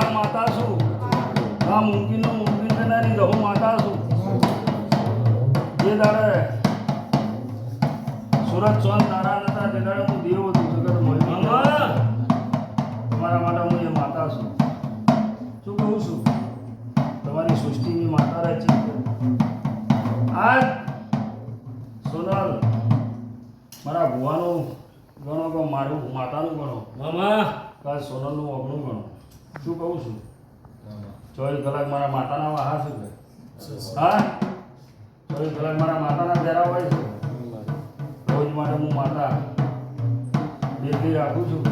રણ માતા છું. આ મુમકીનનું મુમકીન બનાવી રહું માતા છું. જે દાડે સુરત સોન તારા હતા તે દાડે હું દેવ હતું જગત તમારા માટે હું એ માતા છું. શું કહું છું? તમારી સૃષ્ટિની માતા રચી આજ સોનલ મારા ભુવાનું ગણો કે મારું માતાનું ગણો. મામા. કાલ સોનલનું ઓગણું ગણો. શું કહું છું? ચોવીસ કલાક મારા માતાના વાહા છે કે? હા? ચોવીસ કલાક મારા માતાના જરા હોય છે? રોજ માટે હું માતા બેટી રાખું છું.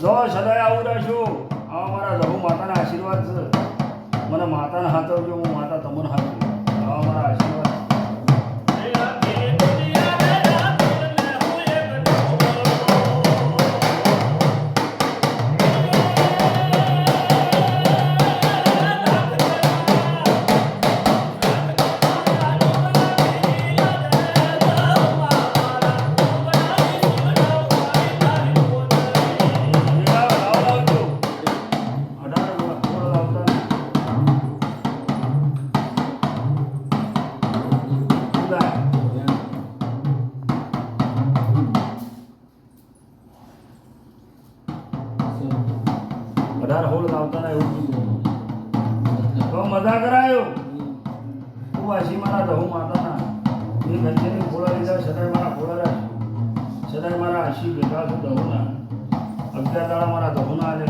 જો સદાય આવું રહેશું આવા મારા રહુ માતાના આશીર્વાદ છે. મને માતાના હાથવજો હું માતા તમને હાથું અઢાર હોલ લાવતા ના એવું કીધું. તો મજા કરાયો. હું વાસી મારા રહું માતાના. એ ઘંટેની ફોડા લીધા સદાય મારા ફોડા રાખ્યું સદાય મારા આશી ભેગા છું દહુના. અગિયાર દાડા મારા દહુના આલેલા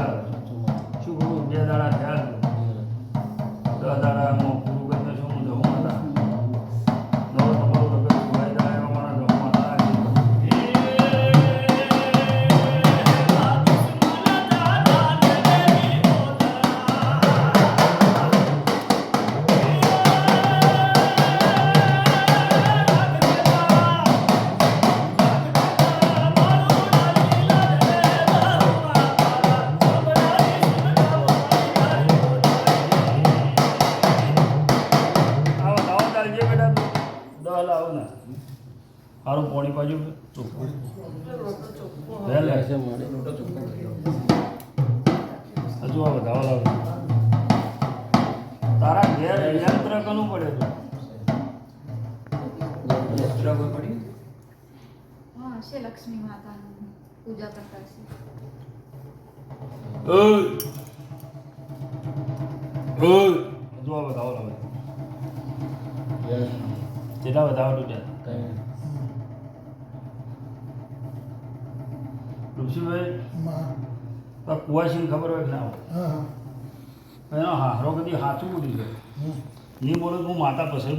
દહ લાવો ને. સારું પોણી બાજુ ચોખ્ખું. હજુ આ બધા લાવો. તારા ઘેર યંત્ર કનું પડે તું હા છે લક્ષ્મી માતાની પૂજા કરતા છે. ઓય. ઓય હજુ આ વધાવો લાવો જેટલા વધારે તૂટ્યા ઋષિભાઈ કુવાસીને ખબર હોય કે ના હોય? એનો હારો કદી સાચું બોલી છે નહીં બોલો હું માતા પછી